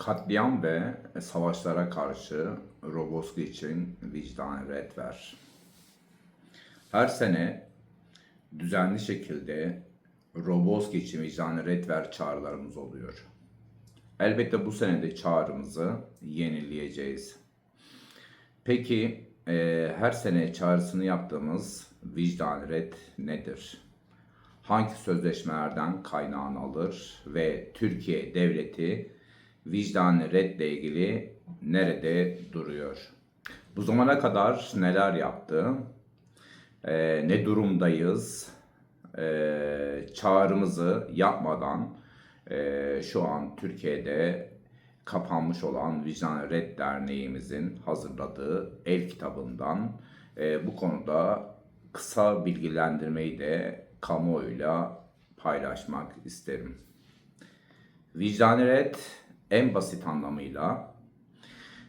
Katliam ve savaşlara karşı Roboski için vicdan red ver. Her sene düzenli şekilde Roboski için vicdan red ver çağrılarımız oluyor. Elbette bu sene de çağrımızı yenileyeceğiz. Peki e, her sene çağrısını yaptığımız vicdan red nedir? Hangi sözleşmelerden kaynağını alır ve Türkiye devleti vicdan redle ilgili nerede duruyor? Bu zamana kadar neler yaptı? E, ne durumdayız? E, çağrımızı yapmadan e, şu an Türkiye'de kapanmış olan Vicdan Red Derneğimizin hazırladığı el kitabından e, bu konuda kısa bilgilendirmeyi de kamuoyuyla paylaşmak isterim. Vicdan Red en basit anlamıyla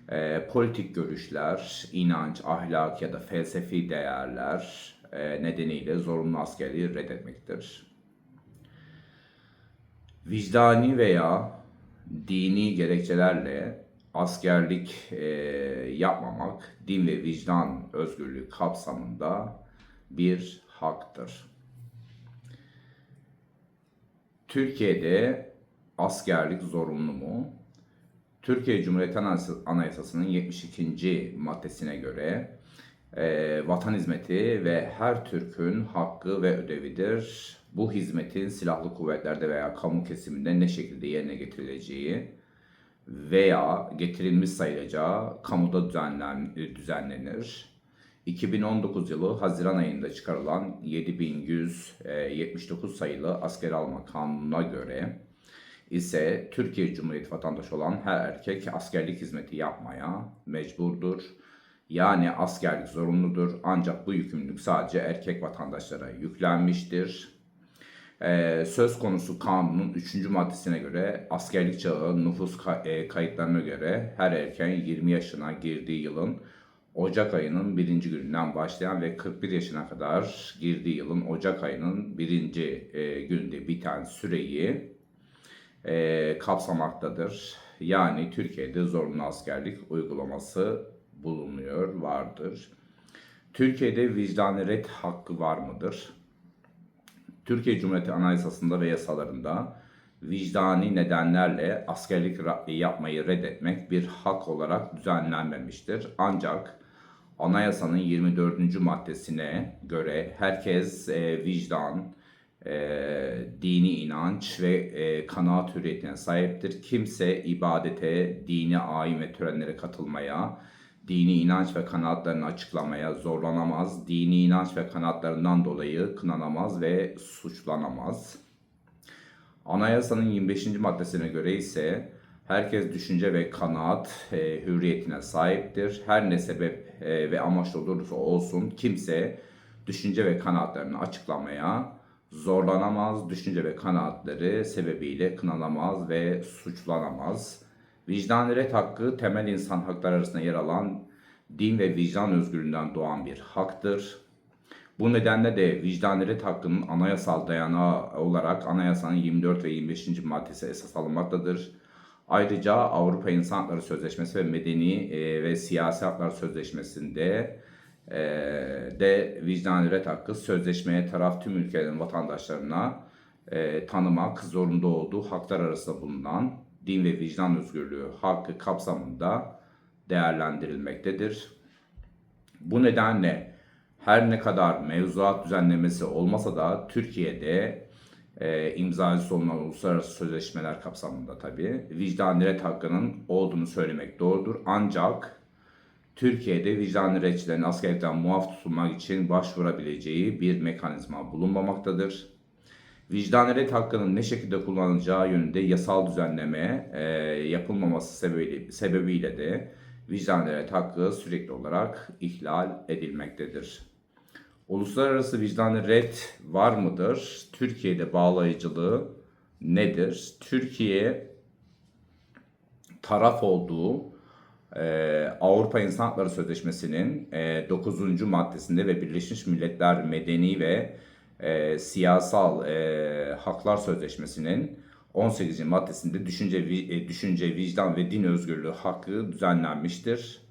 e, politik görüşler, inanç, ahlak ya da felsefi değerler e, nedeniyle zorunlu askerliği reddetmektir. Vicdani veya dini gerekçelerle askerlik e, yapmamak din ve vicdan özgürlüğü kapsamında bir haktır. Türkiye'de askerlik zorunlu mu? Türkiye Cumhuriyeti Anayasa- Anayasası'nın 72. maddesine göre e, vatan hizmeti ve her Türk'ün hakkı ve ödevidir. Bu hizmetin silahlı kuvvetlerde veya kamu kesiminde ne şekilde yerine getirileceği veya getirilmiş sayılacağı kamuda düzenlen, düzenlenir. 2019 yılı Haziran ayında çıkarılan 7179 sayılı asker alma kanununa göre ise Türkiye Cumhuriyeti vatandaşı olan her erkek askerlik hizmeti yapmaya mecburdur. Yani askerlik zorunludur ancak bu yükümlülük sadece erkek vatandaşlara yüklenmiştir. Ee, söz konusu kanunun 3. maddesine göre askerlik çağı nüfus e, kayıtlarına göre her erkeğin 20 yaşına girdiği yılın Ocak ayının birinci gününden başlayan ve 41 yaşına kadar girdiği yılın Ocak ayının birinci e, günde biten süreyi e, kapsamaktadır. Yani Türkiye'de zorunlu askerlik uygulaması bulunuyor, vardır. Türkiye'de vicdani red hakkı var mıdır? Türkiye Cumhuriyeti Anayasası'nda ve yasalarında vicdani nedenlerle askerlik yapmayı reddetmek bir hak olarak düzenlenmemiştir. Ancak anayasanın 24. maddesine göre herkes e, vicdan, e, dini inanç ve e, kanaat hürriyetine sahiptir. Kimse ibadete, dini ayin ve törenlere katılmaya, dini inanç ve kanaatlarını açıklamaya zorlanamaz. Dini inanç ve kanaatlarından dolayı kınanamaz ve suçlanamaz. Anayasanın 25. maddesine göre ise herkes düşünce ve kanaat e, hürriyetine sahiptir. Her ne sebep e, ve amaçla olursa olsun kimse düşünce ve kanaatlarını açıklamaya zorlanamaz. Düşünce ve kanaatları sebebiyle kınanamaz ve suçlanamaz. Vicdan ret hakkı temel insan hakları arasında yer alan din ve vicdan özgürlüğünden doğan bir haktır. Bu nedenle de vicdan ret hakkının anayasal dayanağı olarak anayasanın 24 ve 25. maddesi esas alınmaktadır. Ayrıca Avrupa İnsan Hakları Sözleşmesi ve Medeni e, ve Siyasi Haklar Sözleşmesi'nde de vicdan ret hakkı sözleşmeye taraf tüm ülkelerin vatandaşlarına e, tanımak zorunda olduğu haklar arasında bulunan din ve vicdan özgürlüğü hakkı kapsamında değerlendirilmektedir. Bu nedenle her ne kadar mevzuat düzenlemesi olmasa da Türkiye'de e, imzacısı olunan uluslararası sözleşmeler kapsamında tabii vicdan ret hakkının olduğunu söylemek doğrudur. Ancak Türkiye'de vicdan retçilerin askerlikten muaf tutulmak için başvurabileceği bir mekanizma bulunmamaktadır. Vicdan ret hakkının ne şekilde kullanılacağı yönünde yasal düzenleme e, yapılmaması sebebiyle, sebebiyle de vicdan ret hakkı sürekli olarak ihlal edilmektedir. Uluslararası vicdan red var mıdır? Türkiye'de bağlayıcılığı nedir? Türkiye taraf olduğu e, Avrupa İnsan Hakları Sözleşmesi'nin e, 9. maddesinde ve Birleşmiş Milletler Medeni ve e, Siyasal e, Haklar Sözleşmesi'nin 18. maddesinde düşünce, e, düşünce, vicdan ve din özgürlüğü hakkı düzenlenmiştir.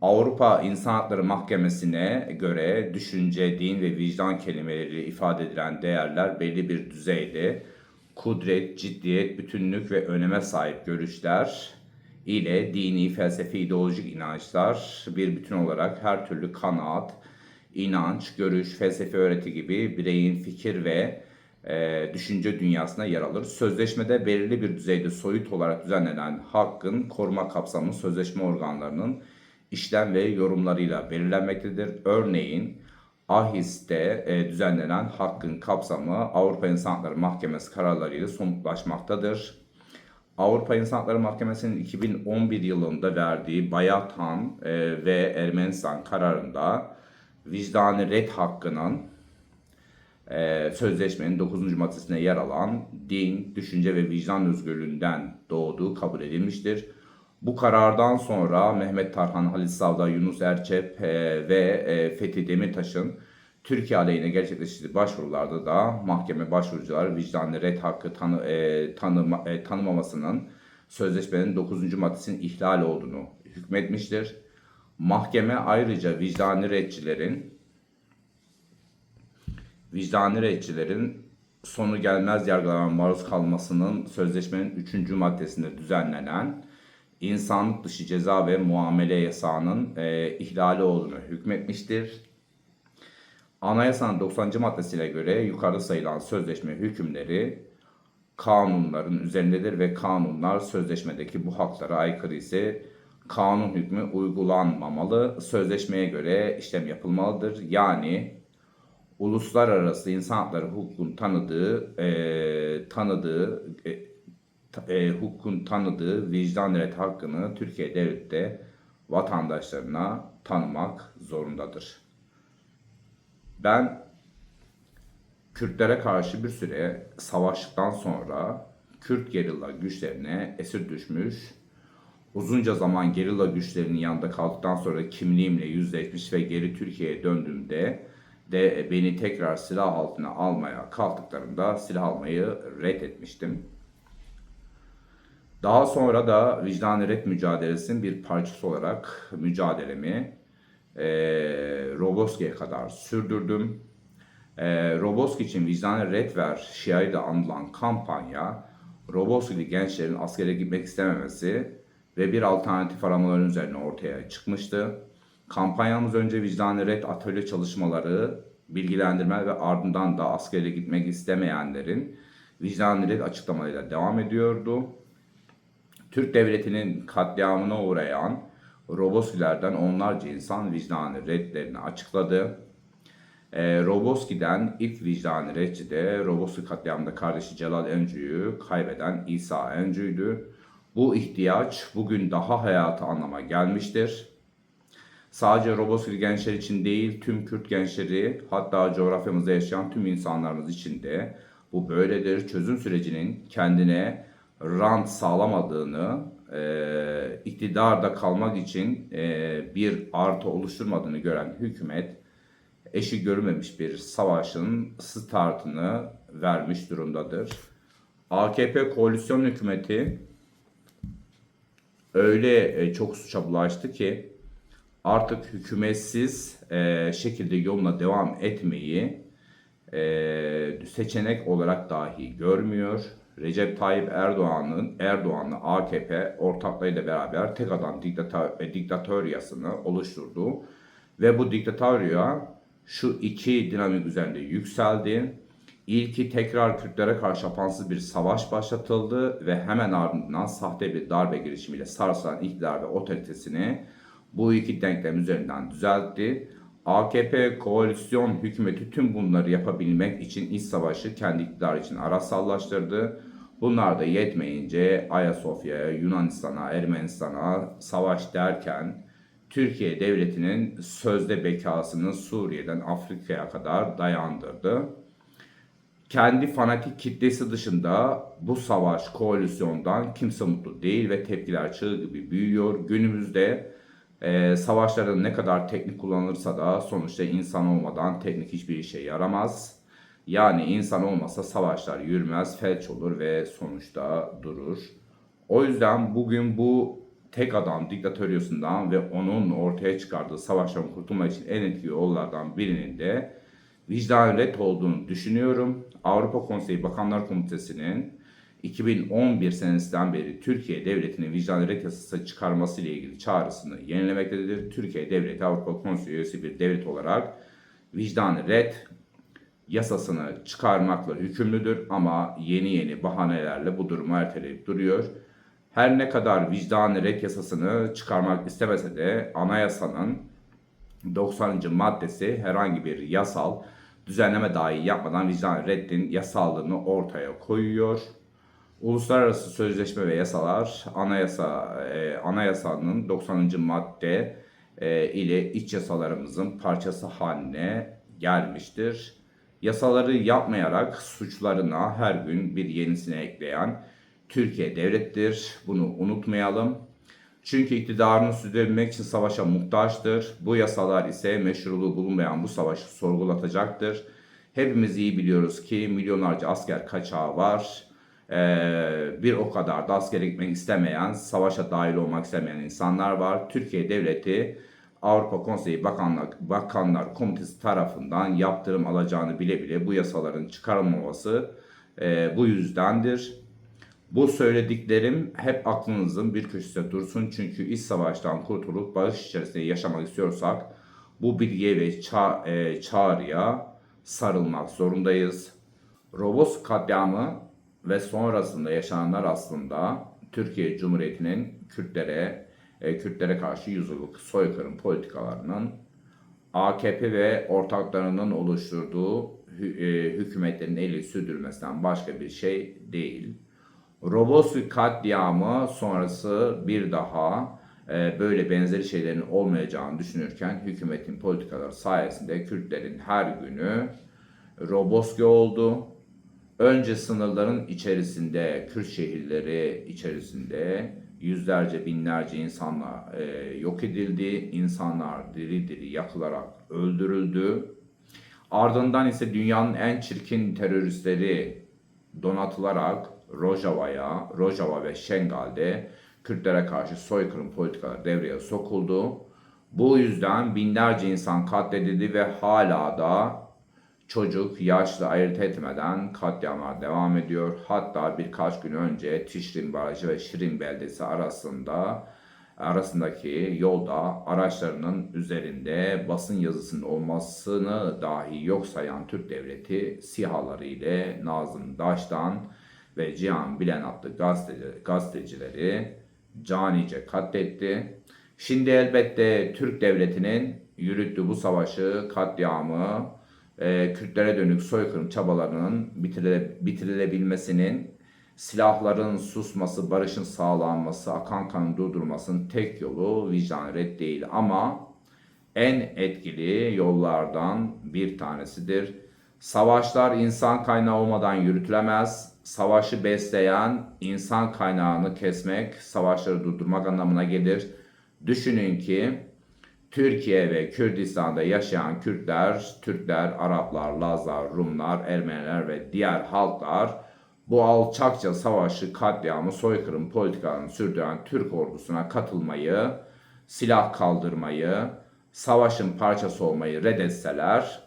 Avrupa İnsan Hakları Mahkemesi'ne göre düşünce, din ve vicdan kelimeleri ifade edilen değerler belli bir düzeyde kudret, ciddiyet, bütünlük ve öneme sahip görüşler ile dini, felsefi, ideolojik inançlar bir bütün olarak her türlü kanaat, inanç, görüş, felsefi öğreti gibi bireyin fikir ve e, düşünce dünyasına yer alır. Sözleşmede belirli bir düzeyde soyut olarak düzenlenen hakkın koruma kapsamı sözleşme organlarının işlem ve yorumlarıyla belirlenmektedir. Örneğin AHİS'te e, düzenlenen hakkın kapsamı Avrupa İnsan Hakları Mahkemesi kararlarıyla somutlaşmaktadır. Avrupa İnsan Hakları Mahkemesi'nin 2011 yılında verdiği Bayatan e, ve Ermenistan kararında vicdani red hakkının e, sözleşmenin 9. maddesine yer alan din, düşünce ve vicdan özgürlüğünden doğduğu kabul edilmiştir. Bu karardan sonra Mehmet Tarhan, Halis Savda, Yunus Erçep e, ve e, Fethi Demirtaş'ın Türkiye aleyhine gerçekleştirdiği başvurularda da mahkeme başvurucular vicdanlı red hakkı tanı, e, tanıma, e, tanımamasının sözleşmenin 9. maddesinin ihlal olduğunu hükmetmiştir. Mahkeme ayrıca vicdanlı redçilerin vicdani redçilerin sonu gelmez yargılamaya maruz kalmasının sözleşmenin 3. maddesinde düzenlenen insanlık dışı ceza ve muamele yasağının e, ihlali olduğunu hükmetmiştir. Anayasanın 90. maddesine göre yukarıda sayılan sözleşme hükümleri kanunların üzerindedir ve kanunlar sözleşmedeki bu haklara aykırı ise kanun hükmü uygulanmamalı, sözleşmeye göre işlem yapılmalıdır. Yani uluslararası insan hakları hukukun tanıdığı, e, tanıdığı, e, e, hukukun tanıdığı vicdan red hakkını Türkiye devleti de vatandaşlarına tanımak zorundadır. Ben Kürtlere karşı bir süre savaştıktan sonra Kürt gerilla güçlerine esir düşmüş, uzunca zaman gerilla güçlerinin yanında kaldıktan sonra kimliğimle yüzleşmiş ve geri Türkiye'ye döndüğümde de beni tekrar silah altına almaya kalktıklarında silah almayı reddetmiştim. Daha sonra da vicdan red mücadelesinin bir parçası olarak mücadelemi e, Roboski'ye kadar sürdürdüm. E, Roboski için vicdan red ver şiarıyla anılan kampanya Roboski'li gençlerin askere gitmek istememesi ve bir alternatif aramaların üzerine ortaya çıkmıştı. Kampanyamız önce vicdan red atölye çalışmaları, bilgilendirme ve ardından da askere gitmek istemeyenlerin vicdan red açıklamalarıyla devam ediyordu. Türk devletinin katliamına uğrayan Roboskilerden onlarca insan vicdanı redlerini açıkladı. E, Roboski'den ilk vicdanı redçi de Roboski katliamında kardeşi Celal Encü'yü kaybeden İsa Encü'ydü. Bu ihtiyaç bugün daha hayatı anlama gelmiştir. Sadece Roboski gençler için değil, tüm Kürt gençleri, hatta coğrafyamızda yaşayan tüm insanlarımız için de bu böyledir. Çözüm sürecinin kendine rant sağlamadığını, e, iktidarda kalmak için e, bir artı oluşturmadığını gören hükümet, eşi görülmemiş bir savaşın startını vermiş durumdadır. AKP koalisyon hükümeti öyle e, çok suça bulaştı ki artık hükümetsiz e, şekilde yoluna devam etmeyi e, seçenek olarak dahi görmüyor. Recep Tayyip Erdoğan'ın Erdoğan'la AKP ortaklığıyla beraber tek adam diktatör, diktatöryasını oluşturdu ve bu diktatörya şu iki dinamik üzerinde yükseldi. İlki tekrar Kürtlere karşı apansız bir savaş başlatıldı ve hemen ardından sahte bir darbe girişimiyle sarsılan iktidar ve otoritesini bu iki denklem üzerinden düzeltti. AKP koalisyon hükümeti tüm bunları yapabilmek için iç savaşı kendi iktidarı için araçsallaştırdı. Bunlar da yetmeyince Ayasofya'ya, Yunanistan'a, Ermenistan'a savaş derken Türkiye devletinin sözde bekasını Suriye'den Afrika'ya kadar dayandırdı. Kendi fanatik kitlesi dışında bu savaş koalisyondan kimse mutlu değil ve tepkiler çığ gibi büyüyor. Günümüzde e, savaşlarda ne kadar teknik kullanılırsa da sonuçta insan olmadan teknik hiçbir işe yaramaz. Yani insan olmasa savaşlar yürümez, felç olur ve sonuçta durur. O yüzden bugün bu tek adam diktatöryasından ve onun ortaya çıkardığı savaştan kurtulmak için en etkili yollardan birinin de vicdan ret olduğunu düşünüyorum. Avrupa Konseyi Bakanlar Komitesi'nin 2011 senesinden beri Türkiye Devleti'nin vicdan ret yasası çıkarması ile ilgili çağrısını yenilemektedir. Türkiye Devleti Avrupa Konseyi üyesi bir devlet olarak vicdan ret yasasını çıkarmakla hükümlüdür ama yeni yeni bahanelerle bu durumu erteleyip duruyor. Her ne kadar vicdan ret yasasını çıkarmak istemese de anayasanın 90. maddesi herhangi bir yasal düzenleme dahi yapmadan vicdan reddin yasallığını ortaya koyuyor. Uluslararası sözleşme ve yasalar anayasa e, anayasanın 90. madde e, ile iç yasalarımızın parçası haline gelmiştir. Yasaları yapmayarak suçlarına her gün bir yenisini ekleyen Türkiye devlettir. Bunu unutmayalım. Çünkü iktidarını sürdürebilmek için savaşa muhtaçtır. Bu yasalar ise meşruluğu bulunmayan bu savaşı sorgulatacaktır. Hepimiz iyi biliyoruz ki milyonlarca asker kaçağı var. Ee, bir o kadar da askere gitmek istemeyen, savaşa dahil olmak istemeyen insanlar var. Türkiye Devleti Avrupa Konseyi Bakanlar, Bakanlar Komitesi tarafından yaptırım alacağını bile bile bu yasaların çıkarılmaması e, bu yüzdendir. Bu söylediklerim hep aklınızın bir köşesinde dursun. Çünkü iç savaştan kurtulup barış içerisinde yaşamak istiyorsak bu bilgiye ve ça e, çağrıya sarılmak zorundayız. Robos katliamı ve sonrasında yaşananlar aslında Türkiye Cumhuriyeti'nin Kürtlere e, Kürtlere karşı yüzyıllık soykırım politikalarının AKP ve ortaklarının oluşturduğu e, hükümetlerin eli sürdürmesinden başka bir şey değil. Robosu katliamı sonrası bir daha e, böyle benzeri şeylerin olmayacağını düşünürken hükümetin politikaları sayesinde Kürtlerin her günü Roboski oldu. Önce sınırların içerisinde, Kürt şehirleri içerisinde yüzlerce binlerce insanla e, yok edildi. İnsanlar diri diri yakılarak öldürüldü. Ardından ise dünyanın en çirkin teröristleri donatılarak Rojava'ya, Rojava ve Şengal'de Kürtlere karşı soykırım politikaları devreye sokuldu. Bu yüzden binlerce insan katledildi ve hala da çocuk, yaşlı ayırt etmeden katliamlar devam ediyor. Hatta birkaç gün önce Tişrin Barajı ve Şirin Beldesi arasında arasındaki yolda araçlarının üzerinde basın yazısının olmasını dahi yok sayan Türk Devleti SİHA'ları ile Nazım Daş'tan ve Cihan Bilen adlı gazeteci, gazetecileri canice katletti. Şimdi elbette Türk Devleti'nin yürüttüğü bu savaşı, katliamı, e, Kürtlere dönük soykırım çabalarının bitirile, bitirilebilmesinin, silahların susması, barışın sağlanması, akan kanın durdurulmasının tek yolu vicdan red değil. Ama en etkili yollardan bir tanesidir. Savaşlar insan kaynağı olmadan yürütülemez. Savaşı besleyen insan kaynağını kesmek, savaşları durdurmak anlamına gelir. Düşünün ki Türkiye ve Kürdistan'da yaşayan Kürtler, Türkler, Araplar, Lazlar, Rumlar, Ermeniler ve diğer halklar bu alçakça savaşı, katliamı, soykırım politikalarını sürdüren Türk ordusuna katılmayı, silah kaldırmayı, savaşın parçası olmayı reddetseler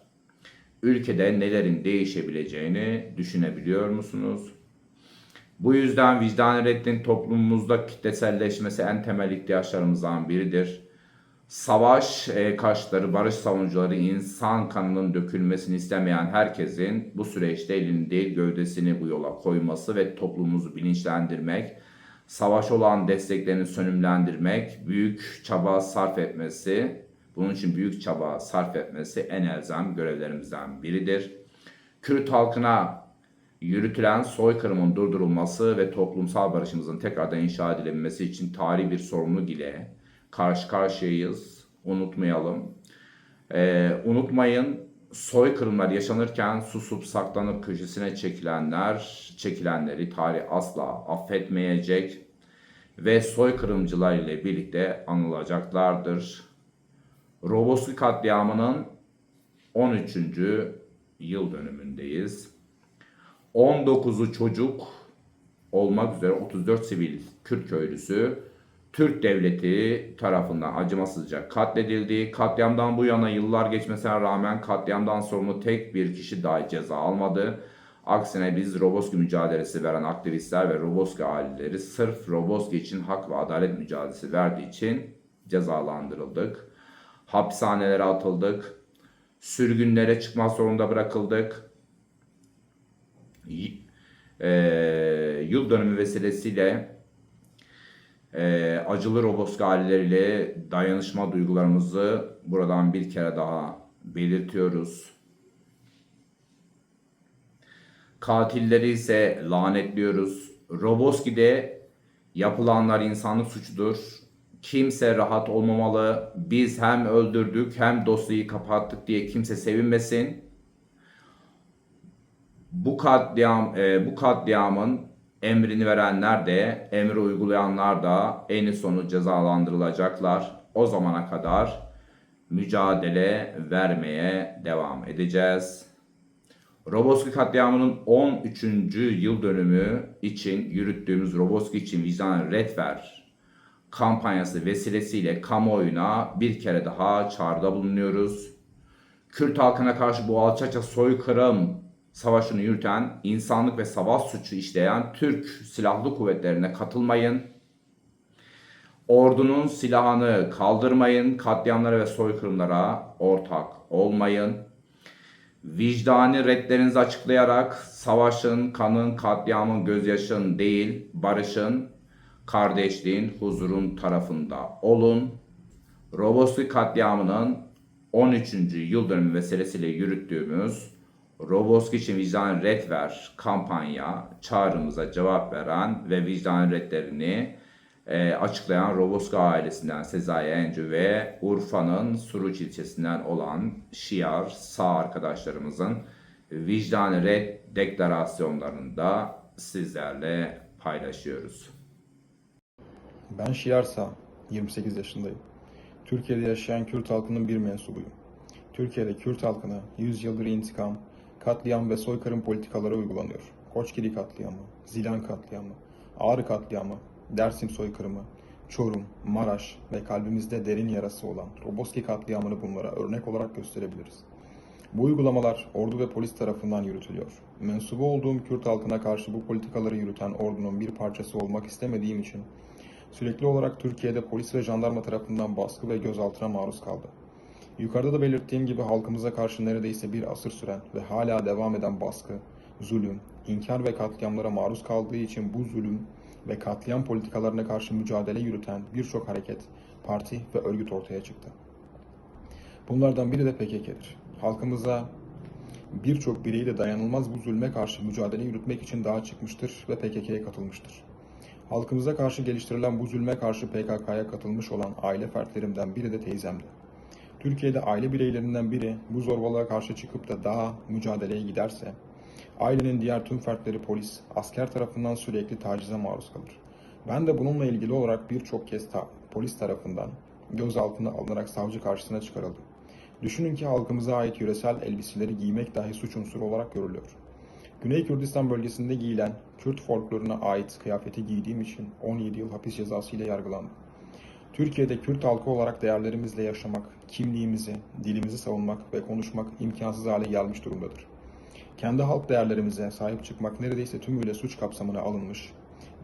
ülkede nelerin değişebileceğini düşünebiliyor musunuz? Bu yüzden vicdan reddin toplumumuzda kitleselleşmesi en temel ihtiyaçlarımızdan biridir. Savaş e, karşıtları, barış savunucuları, insan kanının dökülmesini istemeyen herkesin bu süreçte elini değil gövdesini bu yola koyması ve toplumumuzu bilinçlendirmek, savaş olan desteklerini sönümlendirmek, büyük çaba sarf etmesi, bunun için büyük çaba sarf etmesi en elzem görevlerimizden biridir. Kürt halkına yürütülen soykırımın durdurulması ve toplumsal barışımızın tekrardan inşa edilebilmesi için tarihi bir sorumluluk ile karşı karşıyayız. Unutmayalım. Ee, unutmayın soykırımlar yaşanırken susup saklanıp köşesine çekilenler, çekilenleri tarih asla affetmeyecek ve soykırımcılar ile birlikte anılacaklardır. Roboski katliamının 13. yıl dönümündeyiz. 19'u çocuk olmak üzere 34 sivil Kürt köylüsü Türk devleti tarafından acımasızca katledildi. Katliamdan bu yana yıllar geçmesine rağmen katliamdan sorumlu tek bir kişi dahi ceza almadı. Aksine biz Roboski mücadelesi veren aktivistler ve Roboski aileleri sırf Roboski için hak ve adalet mücadelesi verdiği için cezalandırıldık. Hapishanelere atıldık. Sürgünlere çıkmak zorunda bırakıldık. Eee, yıl dönümü vesilesiyle eee, acılı Roboski aileleriyle dayanışma duygularımızı buradan bir kere daha belirtiyoruz. Katilleri ise lanetliyoruz. Roboski'de yapılanlar insanlık suçudur. Kimse rahat olmamalı. Biz hem öldürdük hem dosyayı kapattık diye kimse sevinmesin. Bu katliam, e, bu katliamın emrini verenler de, emri uygulayanlar da en sonu cezalandırılacaklar. O zamana kadar mücadele vermeye devam edeceğiz. Roboski katliamının 13. yıl dönümü için yürüttüğümüz Roboski için vicdan red ver kampanyası vesilesiyle kamuoyuna bir kere daha çağrıda bulunuyoruz. Kürt halkına karşı bu alçakça soykırım savaşını yürüten, insanlık ve savaş suçu işleyen Türk Silahlı Kuvvetlerine katılmayın. Ordunun silahını kaldırmayın, katliamlara ve soykırımlara ortak olmayın. Vicdani redlerinizi açıklayarak savaşın, kanın, katliamın, gözyaşın değil, barışın, kardeşliğin, huzurun tarafında olun. Roboski katliamının 13. yıl dönümü vesilesiyle yürüttüğümüz Roboski için vicdan red ver kampanya çağrımıza cevap veren ve vicdan redlerini e, açıklayan Roboski ailesinden Sezai Encü ve Urfa'nın Suruç ilçesinden olan Şiar sağ arkadaşlarımızın vicdan red deklarasyonlarını da sizlerle paylaşıyoruz. Ben Şiarsa, 28 yaşındayım. Türkiye'de yaşayan Kürt halkının bir mensubuyum. Türkiye'de Kürt halkına 100 yıldır intikam, katliam ve soykırım politikaları uygulanıyor. Koçgiri katliamı, Zilan katliamı, Ağrı katliamı, Dersim soykırımı, Çorum, Maraş ve kalbimizde derin yarası olan Roboski katliamını bunlara örnek olarak gösterebiliriz. Bu uygulamalar ordu ve polis tarafından yürütülüyor. Mensubu olduğum Kürt halkına karşı bu politikaları yürüten ordunun bir parçası olmak istemediğim için sürekli olarak Türkiye'de polis ve jandarma tarafından baskı ve gözaltına maruz kaldı. Yukarıda da belirttiğim gibi halkımıza karşı neredeyse bir asır süren ve hala devam eden baskı, zulüm, inkar ve katliamlara maruz kaldığı için bu zulüm ve katliam politikalarına karşı mücadele yürüten birçok hareket, parti ve örgüt ortaya çıktı. Bunlardan biri de PKK'dir. Halkımıza birçok bireyi de dayanılmaz bu zulme karşı mücadele yürütmek için dağa çıkmıştır ve PKK'ya katılmıştır. Halkımıza karşı geliştirilen bu zulme karşı PKK'ya katılmış olan aile fertlerimden biri de teyzemdi. Türkiye'de aile bireylerinden biri bu zorbalığa karşı çıkıp da daha mücadeleye giderse, ailenin diğer tüm fertleri polis, asker tarafından sürekli tacize maruz kalır. Ben de bununla ilgili olarak birçok kez ta- polis tarafından gözaltına alınarak savcı karşısına çıkarıldım. Düşünün ki halkımıza ait yöresel elbiseleri giymek dahi suç unsuru olarak görülüyor. Güney Kürdistan bölgesinde giyilen Kürt folkloruna ait kıyafeti giydiğim için 17 yıl hapis cezası ile yargılandım. Türkiye'de Kürt halkı olarak değerlerimizle yaşamak, kimliğimizi, dilimizi savunmak ve konuşmak imkansız hale gelmiş durumdadır. Kendi halk değerlerimize sahip çıkmak neredeyse tümüyle suç kapsamına alınmış.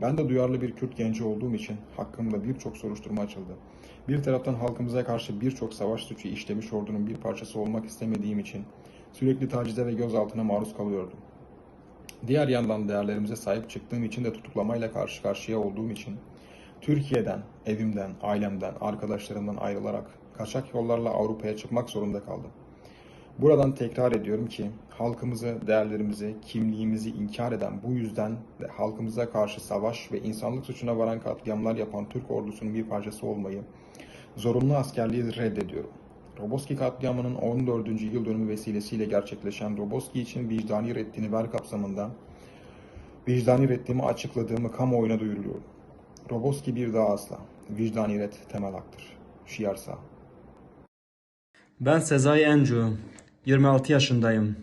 Ben de duyarlı bir Kürt genci olduğum için hakkımda birçok soruşturma açıldı. Bir taraftan halkımıza karşı birçok savaş suçu işlemiş ordunun bir parçası olmak istemediğim için sürekli tacize ve gözaltına maruz kalıyordum. Diğer yandan değerlerimize sahip çıktığım için de tutuklamayla karşı karşıya olduğum için Türkiye'den, evimden, ailemden, arkadaşlarımdan ayrılarak kaçak yollarla Avrupa'ya çıkmak zorunda kaldım. Buradan tekrar ediyorum ki halkımızı, değerlerimizi, kimliğimizi inkar eden bu yüzden ve halkımıza karşı savaş ve insanlık suçuna varan katliamlar yapan Türk ordusunun bir parçası olmayı, zorunlu askerliği reddediyorum. Roboski katliamının 14. yıl dönümü vesilesiyle gerçekleşen Roboski için vicdani reddini ver kapsamında vicdani reddimi açıkladığımı kamuoyuna duyuruyorum. Roboski bir daha asla. Vicdani red temel haktır. Şiarsa. Ben Sezai Encu. 26 yaşındayım.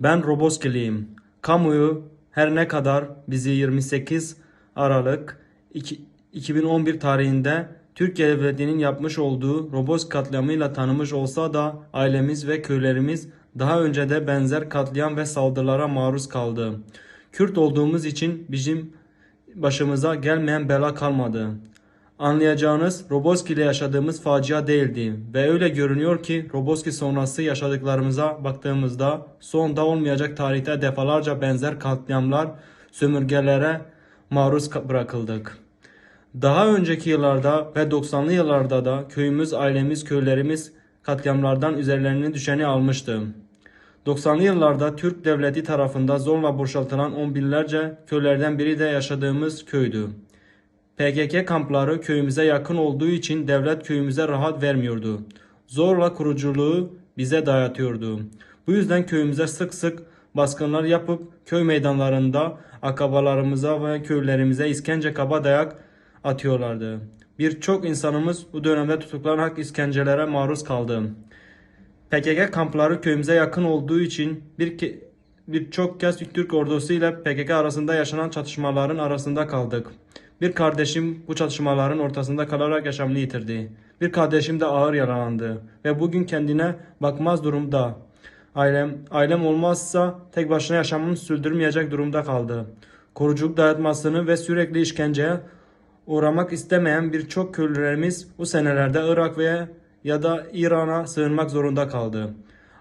Ben Roboskiliyim. Kamuoyu her ne kadar bizi 28 Aralık iki- 2011 tarihinde Türkiye Devleti'nin yapmış olduğu Robosk katliamıyla tanımış olsa da ailemiz ve köylerimiz daha önce de benzer katliam ve saldırılara maruz kaldı. Kürt olduğumuz için bizim başımıza gelmeyen bela kalmadı. Anlayacağınız Roboski ile yaşadığımız facia değildi ve öyle görünüyor ki Roboski sonrası yaşadıklarımıza baktığımızda sonda olmayacak tarihte defalarca benzer katliamlar, sömürgelere maruz bırakıldık. Daha önceki yıllarda ve 90'lı yıllarda da köyümüz, ailemiz, köylerimiz katliamlardan üzerlerine düşeni almıştı. 90'lı yıllarda Türk devleti tarafından zorla boşaltılan on binlerce köylerden biri de yaşadığımız köydü. PKK kampları köyümüze yakın olduğu için devlet köyümüze rahat vermiyordu. Zorla kuruculuğu bize dayatıyordu. Bu yüzden köyümüze sık sık baskınlar yapıp köy meydanlarında akabalarımıza ve köylerimize iskence kaba dayak atıyorlardı. Birçok insanımız bu dönemde tutuklanarak iskencelere maruz kaldı. PKK kampları köyümüze yakın olduğu için bir ke- birçok kez Türk ordusu ile PKK arasında yaşanan çatışmaların arasında kaldık. Bir kardeşim bu çatışmaların ortasında kalarak yaşamını yitirdi. Bir kardeşim de ağır yaralandı ve bugün kendine bakmaz durumda. Ailem, ailem olmazsa tek başına yaşamını sürdürmeyecek durumda kaldı. Koruculuk dayatmasını ve sürekli işkenceye uğramak istemeyen birçok köylülerimiz bu senelerde Irak ve ya da İran'a sığınmak zorunda kaldı.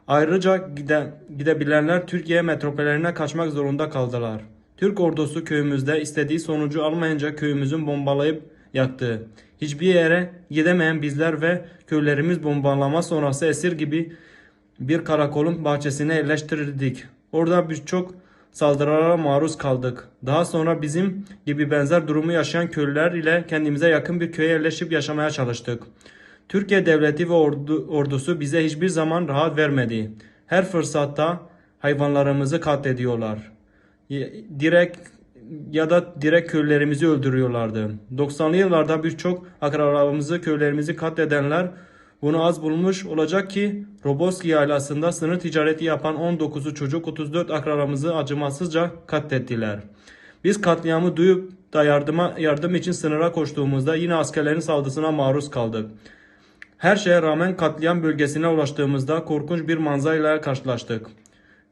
Ayrıca gide, gidebilenler Türkiye metropollerine kaçmak zorunda kaldılar. Türk ordusu köyümüzde istediği sonucu almayınca köyümüzün bombalayıp yaktı. Hiçbir yere gidemeyen bizler ve köylerimiz bombalama sonrası esir gibi bir karakolun bahçesine yerleştirildik. Orada birçok saldırılara maruz kaldık. Daha sonra bizim gibi benzer durumu yaşayan köylüler ile kendimize yakın bir köye yerleşip yaşamaya çalıştık. Türkiye devleti ve ordu, ordusu bize hiçbir zaman rahat vermedi. Her fırsatta hayvanlarımızı katlediyorlar. Direkt ya da direkt köylerimizi öldürüyorlardı. 90'lı yıllarda birçok akrabalarımızı, köylerimizi katledenler bunu az bulmuş olacak ki Roboski yaylasında sınır ticareti yapan 19'u çocuk 34 akrabamızı acımasızca katlettiler. Biz katliamı duyup da yardıma yardım için sınıra koştuğumuzda yine askerlerin saldırısına maruz kaldık. Her şeye rağmen katliam bölgesine ulaştığımızda korkunç bir manzarayla karşılaştık.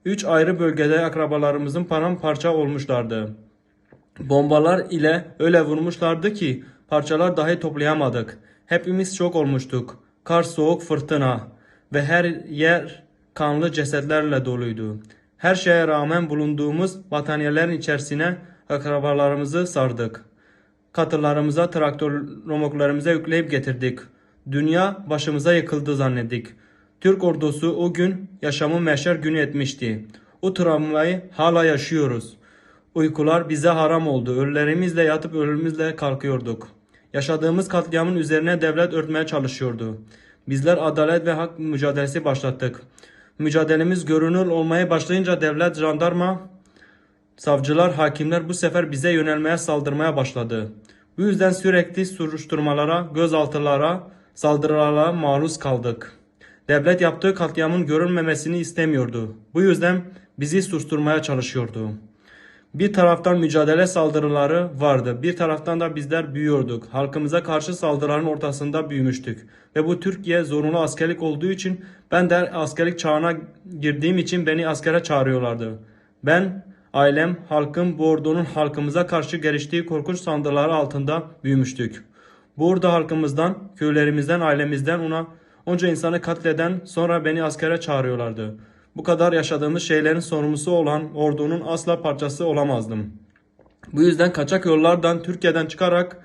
Üç ayrı bölgede akrabalarımızın paramparça olmuşlardı. Bombalar ile öyle vurmuşlardı ki parçalar dahi toplayamadık. Hepimiz şok olmuştuk. Kar soğuk fırtına ve her yer kanlı cesetlerle doluydu. Her şeye rağmen bulunduğumuz bataniyelerin içerisine akrabalarımızı sardık. Katırlarımıza, traktör romoklarımıza yükleyip getirdik. Dünya başımıza yıkıldı zannettik. Türk ordusu o gün yaşamı meşer günü etmişti. O travmayı hala yaşıyoruz. Uykular bize haram oldu. Ölülerimizle yatıp ölümümüzle kalkıyorduk. Yaşadığımız katliamın üzerine devlet örtmeye çalışıyordu. Bizler adalet ve hak mücadelesi başlattık. Mücadelemiz görünür olmaya başlayınca devlet, jandarma, Savcılar, hakimler bu sefer bize yönelmeye saldırmaya başladı. Bu yüzden sürekli soruşturmalara, gözaltılara, saldırılara maruz kaldık. Devlet yaptığı katliamın görülmemesini istemiyordu. Bu yüzden bizi susturmaya çalışıyordu. Bir taraftan mücadele saldırıları vardı. Bir taraftan da bizler büyüyorduk. Halkımıza karşı saldırıların ortasında büyümüştük. Ve bu Türkiye zorunlu askerlik olduğu için ben de askerlik çağına girdiğim için beni askere çağırıyorlardı. Ben, ailem, halkım bu halkımıza karşı geliştiği korkunç saldırıları altında büyümüştük. Burada halkımızdan, köylerimizden, ailemizden ona onca insanı katleden sonra beni askere çağırıyorlardı. Bu kadar yaşadığımız şeylerin sorumlusu olan ordunun asla parçası olamazdım. Bu yüzden kaçak yollardan Türkiye'den çıkarak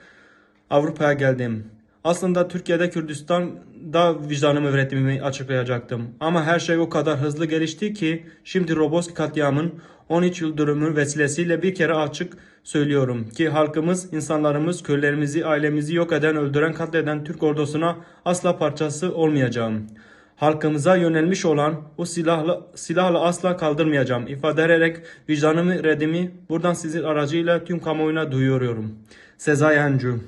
Avrupa'ya geldim. Aslında Türkiye'de Kürdistan'da vicdanımı üretimi açıklayacaktım. Ama her şey o kadar hızlı gelişti ki şimdi Roboski katliamın 13 yıl dönümü vesilesiyle bir kere açık söylüyorum ki halkımız, insanlarımız, köylerimizi, ailemizi yok eden, öldüren, katleden Türk ordusuna asla parçası olmayacağım. Halkımıza yönelmiş olan o silahla, silahla asla kaldırmayacağım ifade ederek vicdanımı, redimi buradan sizin aracıyla tüm kamuoyuna duyuruyorum. Sezai Encu